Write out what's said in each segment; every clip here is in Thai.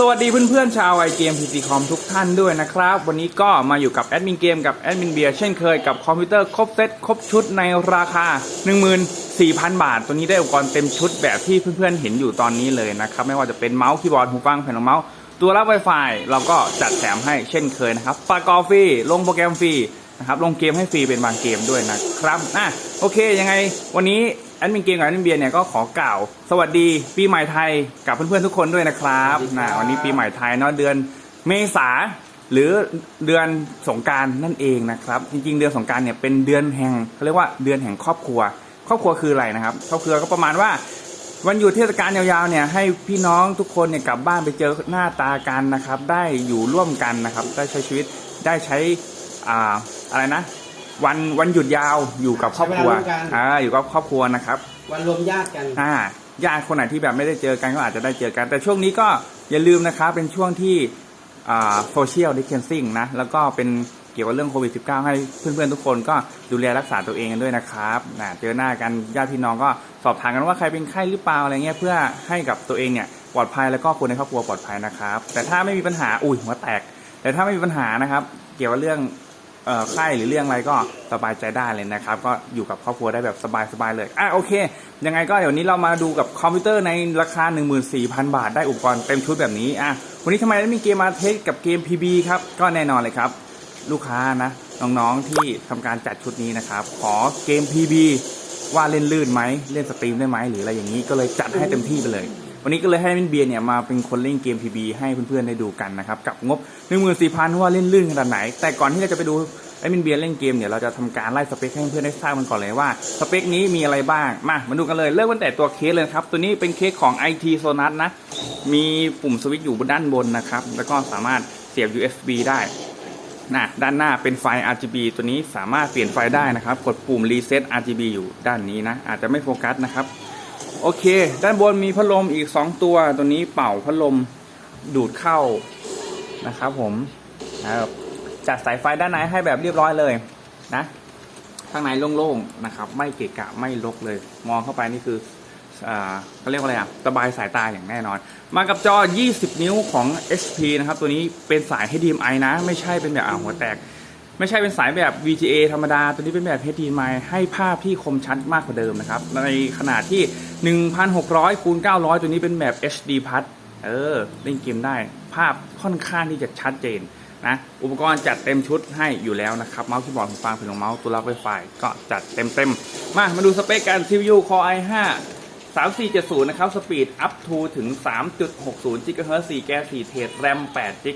สวัสดีเพื่อนๆชาวไอเกมพีซีคอมทุกท่านด้วยนะครับ วันนี้ก็มาอยู่กับแอดมินเกมกับแอดมินเบียร์เช่นเคยกับคอมพิวเตอร์ครบเซตครบชุดในราคา 14,000 บาท ตัวนี้ได้อุปกรณ์เต็มชุดแบบที่เพื่อนๆเห็นอยู่ตอนนี้เลยนะครับ ไม่ว่าจะเป็นเมาส์คีย์บอร์ดหูฟังแผ่นรองเมาส์ตัวรับ Wi-Fi เราก็จัดแถมให้เช่นเคยนะครับปากกอฟรีลงโปรแกรมฟรีนะครับลงเกมให้ฟรีเป็นบางเกมด้วยนะครับอะโอเคยังไงวันนี้ แอดมินเกมกับแอดมินเบียร์เนี่ยก็ขอกล่าว สวัสดีปีใหม่ไทยกับเพื่อนๆทุกคนด้วยนะครับสวัสดีครับนะวันนี้ปีใหม่ไทยเนาะเดือนเมษาหรือเดือนสงกรารนั่นเองนะครับ จริงๆ เดือนสงกรารเนี่ยเป็นเดือนแห่งเขาเรียกว่าเดือนแห่งครอบครัว ครอบครัวคืออะไรนะครับ ครอบครัวก็ประมาณว่าวันหยุดเทศกาลยาวๆเนี่ยให้พี่น้องทุกคนเนี่ยกลับบ้านไปเจอหน้าตากันนะครับ ได้อยู่ร่วมกันนะครับ ได้ใช้ชีวิตได้ใช้อ่าอะไรนะ วันวันหยุดยาวอยู่กับครอบครัวใช้เวลาร่วมกัน อ่าอยู่กับครอบครัวนะครับวันรวมญาติกัน อ่าญาติคนไหนที่แบบไม่ได้เจอกันก็อาจจะได้เจอกัน แต่ช่วงนี้ก็อย่าลืมนะครับเป็นช่วงที่อ่าโซเชียลดิสเทนซิ่งนะแล้วก็เป็นเกี่ยวกับเรื่องโควิด -19 ให้เพื่อนๆทุกคนก็ดูแลรักษาตัวเองกันด้วยนะครับนะเจอหน้ากันญาติพี่น้องก็สอบถามกันว่าใครเป็นไข้หรือเปล่าอะไรเงี้ยเพื่อให้กับตัวเองเนี่ยปลอดภัยแล้วก็คนในครอบครัวปลอดภัยนะครับ แต่ถ้าไม่มีปัญหาอุ้ยหัวแตก แต่ถ้าไม่มีปัญหานะครับ เกี่ยวกับเรื่องเอ่อ ไข้หรือเรื่องอะไรก็สบายใจได้เลยนะครับ ก็อยู่กับครอบครัวได้แบบสบายๆเลยอะโอเค ยังไงก็เดี๋ยวนี้เรามาดูกับคอมพิวเตอร์ในราคา 14,000 บาท ได้อุปกรณ์เต็มชุดแบบนี้อะวันนี้ทำไมได้มีเกมมาเทสกับเกม PB ครับก็แน่นอนเลยครับ ลูกค้านะน้องๆที่ทำการจัดชุดนี้นะครับ ขอเกม PB ว่าเล่นลื่นไหมเล่นสตรีมได้ไหมหรืออะไรอย่างนี้ก็เลยจัดให้เต็มที่ไปเลย วันนี้ก็เลยให้มินเบียร์เนี่ยมาเป็นคนเล่นเกม PB ให้เพื่อนๆได้ดูกันนะครับกับงบ 14,000ว่าเล่นลื่นขนาดไหน แต่ก่อนที่เราจะไปดูไอ้มินเบียร์เล่นเกมเนี่ยเราจะทำการไล่สเปคให้เพื่อนๆได้ทราบกันก่อนเลยว่าสเปคนี้มีอะไรบ้างมามาดูกันเลยเริ่มตั้งแต่ตัวเคสเลยครับตัวนี้เป็นเคสของ IT Sonas นะมีปุ่มสวิตช์อยู่ด้านบนนะครับแล้วก็สามารถเสียบ USB ได้นะด้านหน้าเป็นไฟ RGB ตัวนี้สามารถเปลี่ยนไฟได้นะครับ กดปุ่ม Reset RGB อยู่ด้านนี้นะ อาจจะไม่โฟกัสนะครับ โอเค ด้านบนมีพัดลมอีก 2 ตัว ตัวนี้เป่าพัดลมดูดเข้านะครับผมนะครับจัดสายไฟด้านในให้แบบเรียบร้อยเลยนะ ข้างในโล่งๆนะครับ ไม่เกะกะไม่รกเลย มองเข้าไปนี่คืออ่าเขาเรียกว่าอะไรอะสบายสายตาอย่างแน่นอน มากับจอ 20 นิ้วของ HP นะครับ ตัวนี้เป็นสาย HDMI นะ ไม่ใช่เป็นแบบอ่าหัวแตก ไม่ใช่เป็นสายแบบ VGA ธรรมดา ตัวนี้เป็นแบบ HDMI ให้ภาพที่คมชัดมากกว่าเดิมนะครับ ในขนาดที่ 1,600คูณ900 ตัวนี้เป็นแบบ HD Plus เออเล่นเกมได้ ภาพค่อนข้างที่จะชัดเจนนะ อุปกรณ์จัดเต็มชุดให้อยู่แล้วนะครับ เมาส์คีย์บอร์ดหูฟังเป็นของเมาส์ตัวรับไวไฟก็จัดเต็มเต็มๆมา มาดูสเปคกัน CPU Core i5 3470 นะครับ สปีด up to ถึง 3.60 GHz 4แก4เทรด RAM 8 g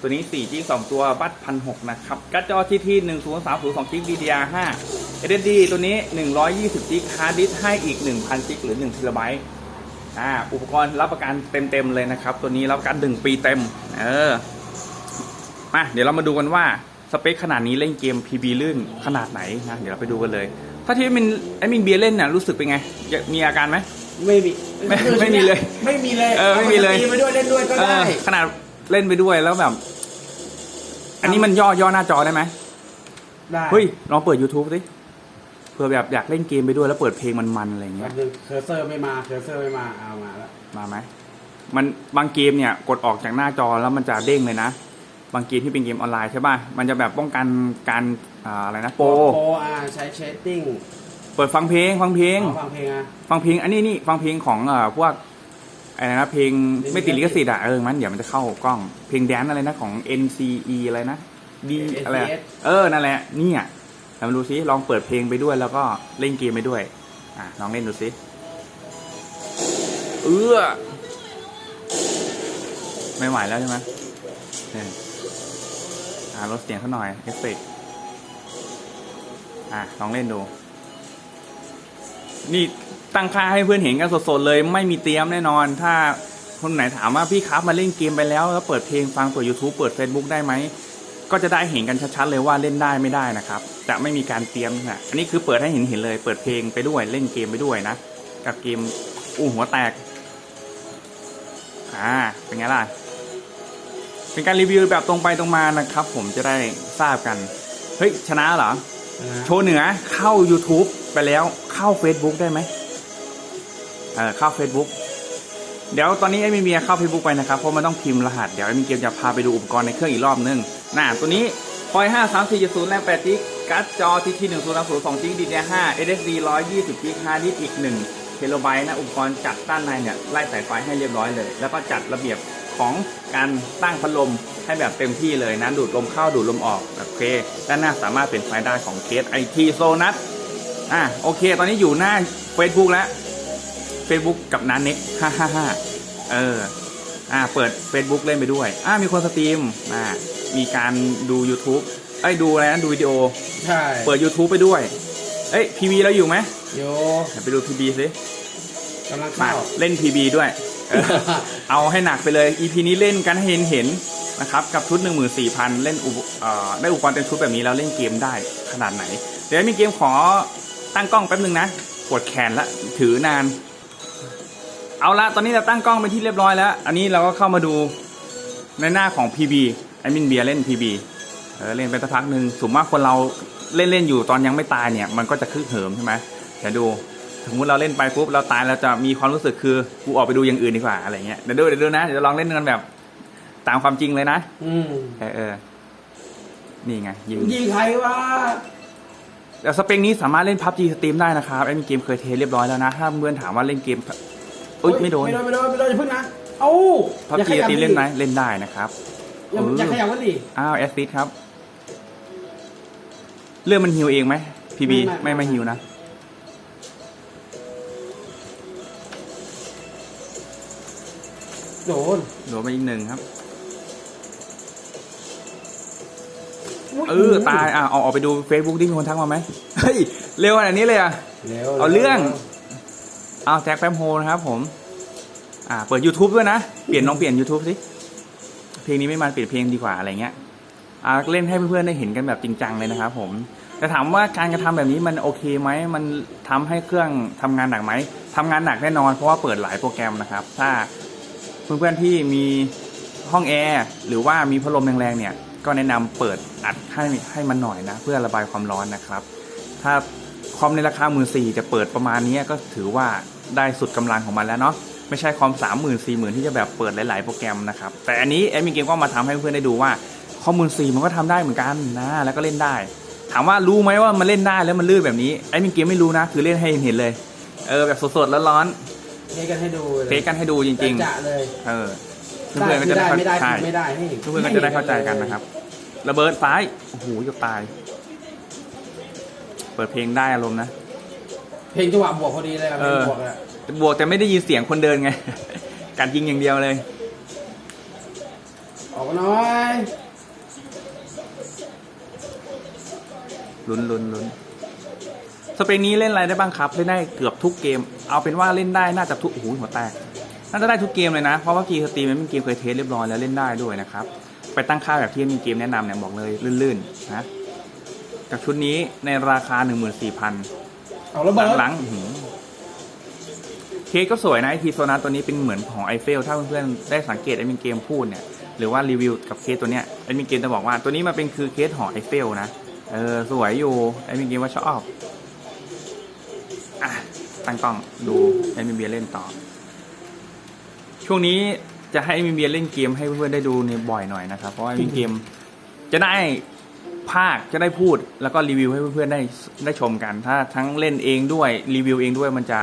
ตัวนี้4 g 2ตัวบัตพันหกนะครับการ์ดจอ GT 1030 2 g DDR5 SSD ตัวนี้ 120 g ฮาร์ดดิสก์ให้อีก 1,000 g หรือ1 t b อ่าอุปกรณ์รับประกันเต็มๆเลยนะครับ ตัวนี้รับประกัน 1 ปีเต็ม เออมาเดี๋ยวเรามาดูกันว่าสเปคขนาดนี้เล่นเกม PB ลื่นขนาดไหนนะเดี๋ยวเราไปดูกันเลย ถ้าที่มินไอ้มินเบียร์เล่นน่ะรู้สึกเป็นไงอยากมีอาการไหมไม่มีไม่ไม่มีเลย ไม่มีเลยเออไม่มีเลยอาาตีไปด้วยเล่นด้วยก็เอได้อขนาด เล่นไปด้วยแล้วแบบ อันนี้มันย่อย่อหน้าจอได้ไหมได้เฮ้ยลองเปิด YouTube สิเผื่อแบบอยากเล่นเกมไปด้วยแล้วเปิดเพลงมันๆอะไรอย่างเงี้แป๊ยบนึงเคอร์เซอร์ไม่มาเคอร์เซอร์ไม่มาเอามาแล้วมาไหมมันบางเกมเนี่ยกดออกจากหน้าจอแล้วมันจะเด้งเลยนะ บางเกมที่เป็นเกมออนไลน์ใช่ป่ะ มันจะแบบป้องกันการอ่าอะไรนะโปรโปรอ่าใช้เชดดิ้งเปิดฟังเพลงฟังเพลงฟังเพลงอะ ฟังเพลงอันนี้นี่ฟังเพลงของเอ่อพวก อะไรนะเพลงไม่ติดลิขสิทธิ์อะเออมันเดี๋ยวมันจะเข้ากล้อง เพลงแดนซ์อะไรนะของ NCE อะไรนะ D อะไรอะเออนั่นแหละเนี่ยลองดูซิลองเปิดเพลงไปด้วย แล้วก็เล่นเกมไปด้วย อะลองเล่นดูซิเออไม่ไหวแล้วใช่ไหมเนี่ยอ่าลดเสียงเขาหน่อยเอฟเฟกต์อะลองเล่นดู นี่ ตั้งค่าให้เพื่อนเห็นกันสดๆเลย ไม่มีเตรียมแน่นอน ถ้าคนไหนถามว่าพี่ครับมาเล่นเกมไปแล้ว แล้วเปิดเพลงฟังเปิด YouTube เปิด Facebook ได้ไหม ก็จะได้เห็นกันชัดๆเลยว่าเล่นได้ไม่ได้นะครับ จะไม่มีการเตรียมนะอันนี้คือเปิดให้เห็นเห็นเลย เปิดเพลงไปด้วยเล่นเกมไปด้วยนะ กับเกมอู้หัวแตก อ่า เป็นไงล่ะ เป็นการรีวิวแบบตรงไปตรงมานะครับ ผมจะได้ทราบกัน เฮ้ย ชนะเหรอนะโชว์เหนือเข้า YouTube ไปแล้วเข้า Facebook ได้ไหม เข้า Facebook เดี๋ยวตอนนี้ไอ้มีเมียเข้า Facebook ไปนะครับเพราะมันต้องพิมพ์รหัสเดี๋ยวไอ้มีเกมจะพาไปดูอุปกรณ์ในเครื่องอีกรอบนึงน่ะตัวนี้คอย5 3 4 0แรม8จิกการ์ดจอที่ที่1 0 0 2จิกดีเดีย5 SSD 120จิกฮาร์ดดิสก์อีก1เทโลไบต์นะอุปกรณ์จัดด้านในเนี่ยไล่สายไฟให้เรียบร้อยเลย แล้วก็จัดระเบียบของการตั้งพัดลมให้แบบเต็มที่เลยนะดูดลมเข้าดูดลมออกโอเคด้านหน้าสามารถเป็นไฟได้ของเคสไอทีโซนัทอะโอเค ตอนนี้อยู่หน้า Facebook แล้ว Facebook กับนันเน็กฮ่าฮ่าฮ่าเอออ่าเปิด Facebook เล่นไปด้วยอ่ามีคนสตรีมอ่ามีการดู YouTube เอ้ยดูอะไรนะดูวิดีโอ ใช่เปิด YouTube ไปด้วย เอ้ย PB เราอยู่ไหมโยเดี๋ยวไปดู PB สิกำลังมาเข้าเล่น PB ด้วยเออเอาให้หนักไปเลย EP นี้เล่นกันให้เห็นเห็นๆนะครับ กับชุด 14,000 เล่นอุปเอ่อได้อุปกรณ์เต็มชุดแบบนี้แล้วเล่นเกมได้ขนาดไหน เดี๋ยวมีเกมขอตั้งกล้องแป๊บนึงนะปวดแขนละถือนาน เอาละตอนนี้เราตั้งกล้องไปนที่เรียบร้อยแล้ว อันนี้เราก็เข้ามาดูในหน้าของ PB ไอมินเบียเล่น PB เออเล่นไปสักพักหนึ่งสมมติว่าคนเราเล่นเล่นๆอยู่ตอนยังไม่ตายเนี่ย มันก็จะคึกเหิมใช่ไหมเดี๋ยวดูสมมติเราเล่นไปปุ๊บเราตายเราจะมีความรู้สึกคือกูออกไปดูอย่างอื่นดีกว่าอะไรเงี้ยเดี๋ยวดูเดี๋ยวดูนะเดี๋ยวลองเล่นกันแบบ ตามความจริงเลยนะอืมเออเออนี่ไงยิงยิงใครวะแต่สเปคนี้สามารถเล่นพับจีสตรีมได้นะครับไอ้มีเกมเคยเทสเรียบร้อยแล้วนะถ้าเพื่อนถามว่าเล่นเกมเอ้ยไม่โดนไม่โดนไม่โดนไม่โดนอย่าเพิ่งนะเอ้าพับอย่าจีขสยับตรีมเล่นไหมเล่นได้นะครับอย่าอย่าขยับกันดิอ้าวแอสซิดครับ เรื่องมันฮิวเองไหมพีบีไม่ไม่ไม่ไม่ฮิวนะโดนโดนไปอีกหนึ่งครับยเออตายอะเอาออกไปดู Facebook ดิมีคนทักมาไหมเฮ้ยเร็วขนาดนี้เลยอะเร็วเอาเรื่อง เอาแจ็คแปมโฮนะครับผม อ่า เปิด YouTube ด้วยนะ เปลี่ยนลองเปลี่ยน YouTube สิ เพลงนี้ไม่มันเปลี่ยนเพลงดีกว่าอะไรเงี้ย อ่า เล่นให้เพื่อนๆได้เห็นกันแบบจริงจังเลยนะครับผม แต่ถามว่าการกระทำแบบนี้มันโอเคไหม มันทำให้เครื่องทำงานหนักไหมทำงานหนักแน่นอน เพราะว่าเปิดหลายโปรแกรมนะครับ ถ้าเพื่อนๆที่มีห้องแอร์หรือว่ามีพัดลมแรงๆเนี่ย ก็แนะนำเปิดอัดให้ให้มันหน่อยนะ เพื่อระบายความร้อนนะครับ ถ้าคอมในราคา1 4ื่นจะเปิดประมาณนี้ก็ถือว่า ได้สุดกำลังของมันแล้วเนาะไม่ใช่คอม3 0 0 0 0 4 0 0 0 0ที่จะแบบเปิดหลาย ๆ โปรแกรมนะครับ แต่อันนี้แอดมินเกมก็มาทำให้เพื่อนๆได้ดูว่าคอมมือสี่มันก็ทำได้เหมือนกันนะแล้วก็เล่นได้ ถามว่ารู้ไหมว่ามันเล่นได้แล้วมันลื่นแบบนี้แอดมินเกมไม่รู้นะ คือเล่นให้เห็นๆเลยเออแบบสดๆแล้วร้อนเทกันให้ดูเลยเทสกันให้ดูจริงจะๆเลยๆเออเพื่อนๆก็จะได้ได้เข้าไม่ได้ใช่ไม่ได้ให้เพื่อนๆก็จะได้เข้าใจกันนะครับระเบิดซ้ายโอ้โหจะตาย เปิดเพลงได้อารมณ์นะ เพลงจังหวะบวกพอดีเลยอะเพเอลงอบวกอะบวกแต่ไม่ได้ยินเสียงคนเดินไงการยิงอย่างเดียวเลย ออกมาหน่อยลุ้นลุ้นลุ้นสเปคนี้เล่นอะไรได้บ้างครับ เล่นได้เกือบทุกเกม เอาเป็นว่าเล่นได้น่าจะทุกโอ้โหหัวแตกน่าจะได้ทุกเกมเลยนะ เพราะว่ากีสตรีมมันเป็นเกมเคยเทสเรียบร้อยแล้วเล่นได้ด้วยนะครับ ไปตั้งค่าแบบที่มีเกมแนะนำเนี่ยบอกเลยลื่นๆนะกับชุดนี้ในราคา 14,000 เอาระเบิดหลังๆอื้อหือเคสก็สวยนะไอทีโซนาตัวนี้เป็นเหมือนของไอเฟลถ้าเพื่อนๆได้สังเกตไอมินเกมพูดเนี่ยหรือว่ารีวิวกับเคสตัวเนี้ยไอมินเกมจะบอกว่าตัวนี้มันเป็นคือเคสหอไอเฟลนะเออสวยอยู่ไอมินเกมว่าชอบอะตั้งกล้องดูไอมินเบียร์เล่นต่อ ช่วงนี้จะให้ไอมินเบียร์เล่นเกมให้เพื่อนๆได้ดูเนี่ยบ่อยหน่อยนะครับเพราะว่าไอมินเกมจะได้ ภาคจะได้พูดแล้วก็รีวิวให้เพื่อนๆได้ได้ชมกัน ถ้าทั้งเล่นเองด้วยรีวิวเองด้วยมันจะ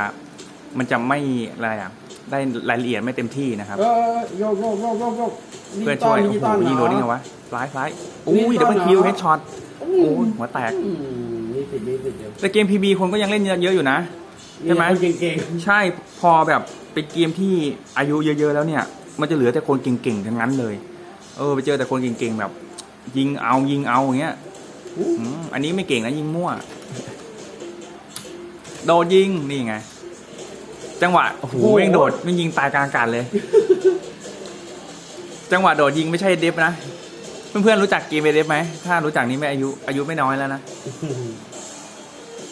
มันจะไม่อะไรอะได้รายละเอียดไม่เต็มที่นะครับเออโยกโยกโยกโยกโยกเพื่อนช่วยดิโอ้จิโหตอลยิงโดนได้ไงวะซ้ายซ้ายอุ้ยเดี๋ยวมันคิวเฮดช็อตโอ้ยหัวแตกอืมมีสิทธิ์มีสิทธิ์เดี๋ยวแต่เกมพีบีคนก็ยังเล่นเยอะๆอยู่นะใช่ไหมคนเก่งใช่พอแบบเป็นเกมที่อายุเยอะๆแล้วเนี่ย มันจะเหลือแต่คนเก่งๆทั้งนั้นเลย เออ ไปเจอแต่คนเก่งๆแบบ ยิงเอายิงเอาอย่างเงี้ยๆอู้อืมอันนี้ไม่เก่งนะยิงมั่ว โดดยิงนี่ไง จังหวะโอ้โหแม่งโดดไม่งยิงตายกลางอากาศเลย จังหวะโดดยิงไม่ใช่เดฟนะเพื่อนๆรู้จักเกมเดฟไหมถ้ารู้จักนี้ไม่อายุ อายุไม่น้อยแล้วนะ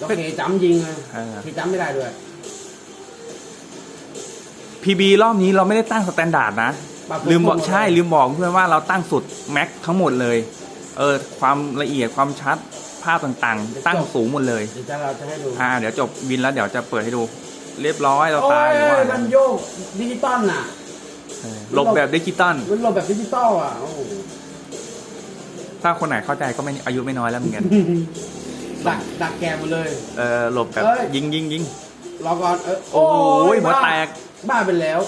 ต้องเคจำยิงอะเออเคจำไม่ได้ด้วยพีบีรอบนี้เราไม่ได้ตั้งสแตนดาร์ดนะ ปรับลืมบอกปรุงใช่ลืมบอกเพื่อนว่าเราตั้งสุดแม็กทั้งหมดเลย เออความละเอียดความชัดภาพต่างๆ ตั้งสูงหมดเลยเดี๋ยวจะเราจะให้ดูอ่าเดี๋ยวจบวินแล้วเดี๋ยวจะเปิดให้ดู เรียบร้อยเราโอ้ตายยว่ามันโยกดิจิตอลน่ะเออหลบแบบดิจิตอลมันหลบแบบดิจิตอลอะโอ้โหถ้าคนไหนเข้าใจก็ไม่อายุไม่น้อยแล้วเหมือนกันดักดักแกหมดเลย เออหลบแบบเอ้ยยิงยิงยิงรอก่อนเออโอ้ยหัวบ้าแตกบ้าไปแล้ว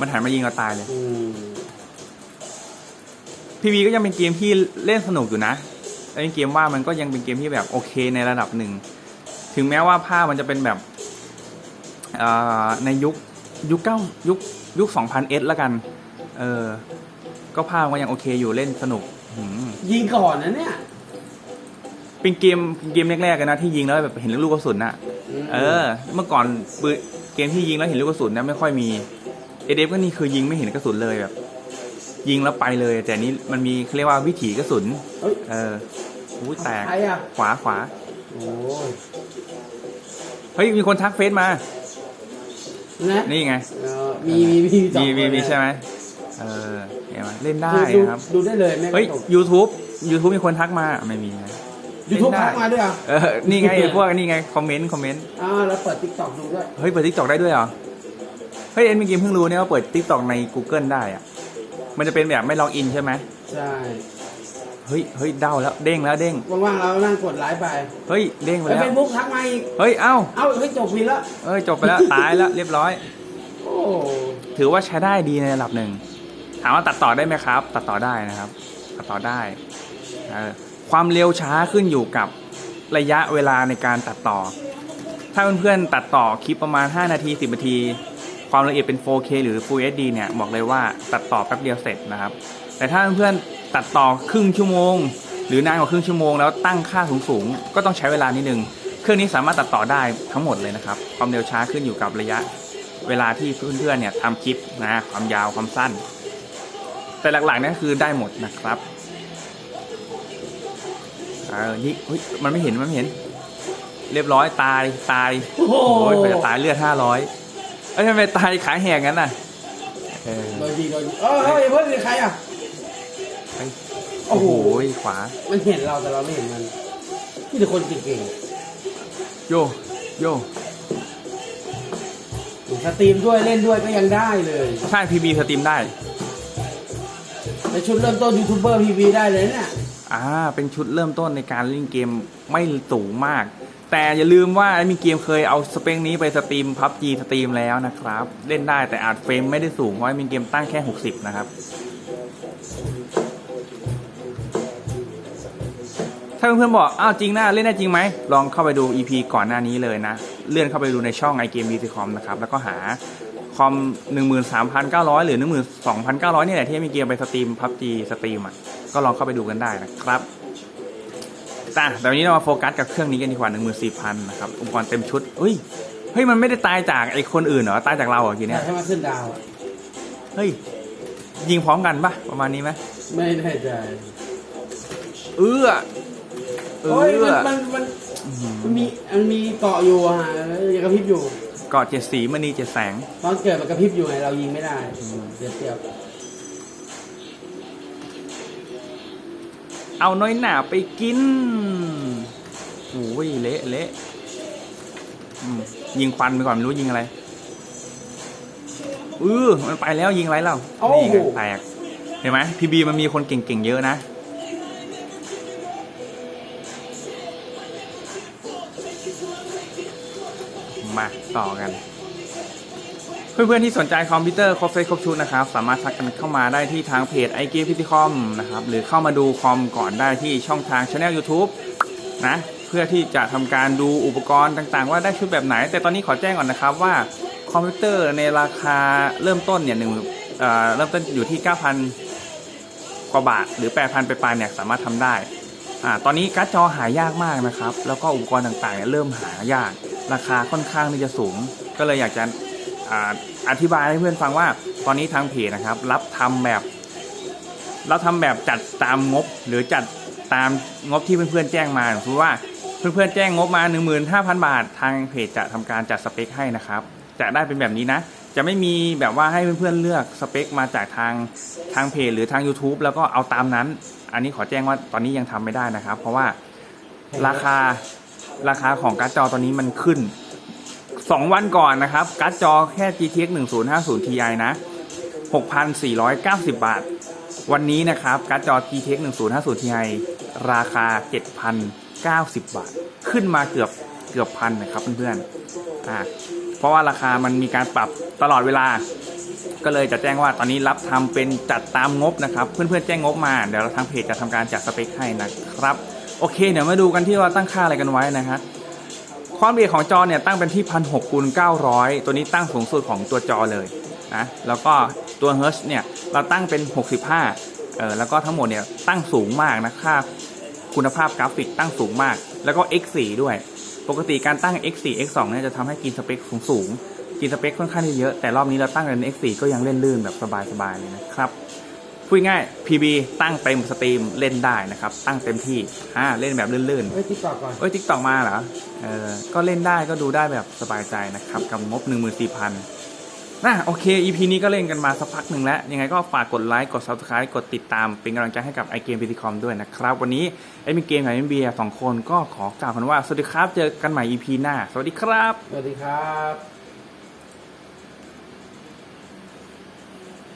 มันหันมายิงเราตายเลย อืมพีวีก็ยังเป็นเกมที่เล่นสนุกอยู่นะไอ้เกมว่ามันก็ยังเป็นเกมที่แบบโอเคในระดับหนึ่ง ถึงแม้ว่าภาพมันจะเป็นแบบเอ่อในยุคยุคเก้ายุคยุคสองพันเอสละกัน เออ ก็ภาพมันก็ยังโอเคอยู่เล่นสนุกหืมยิงก่อนนะเนี่ย เป็นเกมเกมแรกๆกันนะที่ยิงแล้วแบบเห็นลูกกระสุนน่ะมเออ เมื่อก่อนปืนเกมที่ยิงแล้วเห็นลูกกระสุนนะไม่ค่อยมี เอเดฟก็นี่คือยิงไม่เห็นกระสุนเลยแบบ ยิงแล้วไปเลย แต่นี้มันมีเขาเรียกว่าวิถีกระสุน เอ้ยเอออุ้ยแตก ใครอะขวาขวาโอ้ยเฮ้ยมีคนทักเฟซมา นะนี่ไง เออมีมีมีสองมีมีคนมีนะใช่ไหมเออเห็นไหมเล่นได้ดูครับ ดูได้เลยแม่เฮ้ย YouTube YouTube มีคนทักมาไม่มีนะยูทูบเล่นได้ทักมาด้วยเหรอะเออนี่ไงพวกนี่ไงคอมเมนต์คอมเมนต์ อ่าแล้วเปิดทิกตอกดูด้วย เฮ้ยเปิดทิกตอกได้ด้วยเหรอ เฮ้ยเอ็นมีเกมเพิ่งรู้เนี่ยว่าเปิดทิกตอกใน Google ได้อะมันจะเป็นแบบไม่ล็อกอินใช่ไหมใช่เฮ้ยเฮ้ยเด้าแล้วเด้งแล้วเด้งว่างๆเรานั่งกดไลค์ไปเฮ้ยเด้งไปแล้วแล้วเฟซบุ๊กทักมาอีกเฮ้ยเอ้าเอ้าเฮ้ยจบผิดแล้วเอ้ยจบไปแล้วตายแล้วเรียบร้อย โอ้ถือว่าใช้ได้ดีในระดับหนึ่งถามว่าตัดต่อได้ไหมครับ ตัดต่อได้นะครับ ตัดต่อได้เออความเร็วช้าขึ้นอยู่กับระยะเวลาในการตัดต่อ ถ้าเพื่อนๆตัดต่อคลิปประมาณ 5 นาที 10 นาที ความละเอียดเป็น 4K หรือ Full HD เนี่ยบอกเลยว่าตัดต่อแป๊บเดียวเสร็จนะครับ แต่ถ้าเพื่อนๆตัดต่อครึ่งชั่วโมง หรือนานกว่าครึ่งชั่วโมงแล้วตั้งค่าสูงๆก็ต้องใช้เวลานิดนึงเครื่องนี้สามารถตัดต่อได้ทั้งหมดเลยนะครับ ความเร็วช้าขึ้นอยู่กับระยะเวลาที่เพื่อนๆเนี่ยทำคลิปนะความยาวความสั้น แต่หลักๆเนี่ยคือได้หมดนะครับเออนี่เฮ้ยมันไม่เห็นมันไม่เห็น เรียบร้อยตายตายโอ้โหโอ้ยกว่าจะตายเลือดห้าร้อยเอ้ยทำไมตายขาแหกงั้นน่ะเออโดยดีโดยดีเออเฮ้ยเพื่อนเป็นใครอะ โอ้โอ้โห โหขวา มันเห็นเราแต่เราไม่เห็นมันนี่แต่คนเก่งโยโยๆสตรีมด้วยเล่นด้วยก็ยังได้เลยใช่พีบีสตรีมได้ ในชุดเริ่มต้นยูทูบเบอร์พีวีได้เลยเนี่ยอ่า เป็นชุดเริ่มต้นในการเล่นเกมไม่สูงมาก แต่อย่าลืมว่ามีเกมเคยเอาสเปคนี้ไปสตรีมพับจีสตรีมแล้วนะครับ เล่นได้แต่อาจเฟรมไม่ได้สูงเพราะว่ามีเกมตั้งแค่ 60 นะครับ ถ้าเพื่อนๆบอก อ้าวจริงนะเล่นได้จริงไหม ลองเข้าไปดู EP ก่อนหน้านี้เลยนะ เลื่อนเข้าไปดูในช่อง i g a m e m u s i c o m นะครับ แล้วก็หาคอม 13,900 หรือ 12,900 นี่แหละที่มีเกมไปสตรีมพับจีสตรีมอะก็ลองเข้าไปดูกันได้นะครับ แต่แต่วันนี้เรามาโฟกัสกับเครื่องนี้กันดีกว่า14,000นะครับอุปกรณ์เต็มชุดเฮ้ยเฮ้ยมันไม่ได้ตายจากไอ้คนอื่นเหรอตายจากเราเหรอทีอเนี้ยายกให้มาขึ้นดาวอะเฮ้ยยิงพร้อมกันปะประมาณนี้ไหมไม่แน่ใจเอื้อเอโอ้ยมันอมันมันมันมีมันมีเกาะอยู่อะฮะยังกระพริบอยู่ กอดเจ็ดสีมณีเจ็ดแสงตอนเกิดมันกระพริบอยู่ไงเรายิงไม่ได้เสียเปรียบ เอาน้อยหนาไปกินโอ้ยเละเละอืมยิงควันไปก่อนไม่รู้ยิงอะไรเออมันไปแล้วยิงอะไรแล้วนี่ไงแตกเห็นไหมพีบีมันมีคนเก่งๆเยอะนะ มาต่อกัน เพื่อนๆที่สนใจคอมพิวเตอร์ครบเซตครบชุดนะครับ สามารถทักกันเข้ามาได้ที่ทางเพจ i g p t c o m นะครับ หรือเข้ามาดูคอมก่อนได้ที่ช่องทาง Channel YouTube นะเพื่อที่จะทำการดูอุปกรณ์ต่างๆ ว่าได้ชุดแบบไหน แต่ตอนนี้ขอแจ้งก่อนนะครับว่าคอมพิวเตอร์ในราคาเริ่มต้นเนี่ยหนึ่งเอ่อเริ่มต้นอยู่ที่ 9,000 กว่าบาท หรือ 8,000 ไปปลายเนี่ยสามารถทำได้อ่าตอนนี้การ์ดจอหายากมากนะครับ แล้วก็อุปกรณ์ต่างๆเนี่ยเริ่มหายาก ราคาค่อนข้างที่จะสูง ก็เลยอยากจะ อธิบายให้เพื่อนฟังว่า ตอนนี้ทางเพจนะครับ รับทำแบบรับทำแบบจัดตามงบ หรือจัดตามงบที่เพื่อนๆแจ้งมาคือว่าเพื่อนๆแจ้งงบมา 15,000 บาท ทางเพจจะทำการจัดสเปคให้นะครับ จะได้เป็นแบบนี้นะ จะไม่มีแบบว่าให้เพื่อนๆเลือกสเปคมาจากทางทางเพจหรือทาง YouTube แล้วก็เอาตามนั้น อันนี้ขอแจ้งว่าตอนนี้ยังทำไม่ได้นะครับ เพราะว่าราคาราคาของการ์ดจอตอนนี้มันขึ้น 2 วันก่อนนะครับการ์ดจอแค่ GTX 1050 Ti นะ 6,490 บาท วันนี้นะครับการ์ดจอ GTX 1050 Ti ราคา 7,090 บาท ขึ้นมาเกือบเกือบพันนะครับเพื่อนๆอ่าเพราะว่าราคามันมีการปรับตลอดเวลา ก็เลยจะแจ้งว่าตอนนี้รับทำเป็นจัดตามงบนะครับ เพื่อนๆแจ้งงบมาเดี๋ยวเราทางเพจจะทำการจัดสเปคให้นะครับ โอเค เดี๋ยวมาดูกันที่ว่าตั้งค่าอะไรกันไว้นะฮะ ความละเอียดของจอเนี่ยตั้งเป็นที่พันหกคูณเก้าร้อยตัวนี้ตั้งสูงสุดของตัวจอเลยนะแล้วก็ตัวเฮิร์ชเนี่ยเราตั้งเป็น 65เออแล้วก็ทั้งหมดเนี่ยตั้งสูงมากนะค่าคุณภาพกราฟิกตั้งสูงมาก แล้วก็ X4 ด้วย ปกติการตั้ง X4 X2 เนี่ยจะทำให้กินสเปคสูงสูงกินสเปคค่อนข้างที่เยอะแต่รอบนี้เราตั้งเป็น X4 ก็ยังเล่นลื่นแบบสบายๆเลยนะครับ พูดง่าย PB ตั้งเต็มสตรีมเล่นได้นะครับ ตั้งเต็มที่อ่าเล่นแบบลื่นๆเฮ้ยติ๊กตอกก่อน เอ้ยทิกตอกมาเหรอ เออ ก็เล่นได้ก็ดูได้แบบสบายใจนะครับ กับงบ 14,000นะโอเค EP นี้ก็เล่นกันมาสักพักหนึ่งแล้ว ยังไงก็ฝากกดไลค์ กด Subscribe กดติดตาม เป็นกำลังใจให้กับ i g a m e p c c o m ด้วยนะครับ วันนี้ไอ้มีเกมกับไอ้เบียร์สองคนก็ขอกล่าวกันว่า สวัสดีครับ เจอกันใหม่ EP หน้า สวัสดีครับ สวัสดีครับ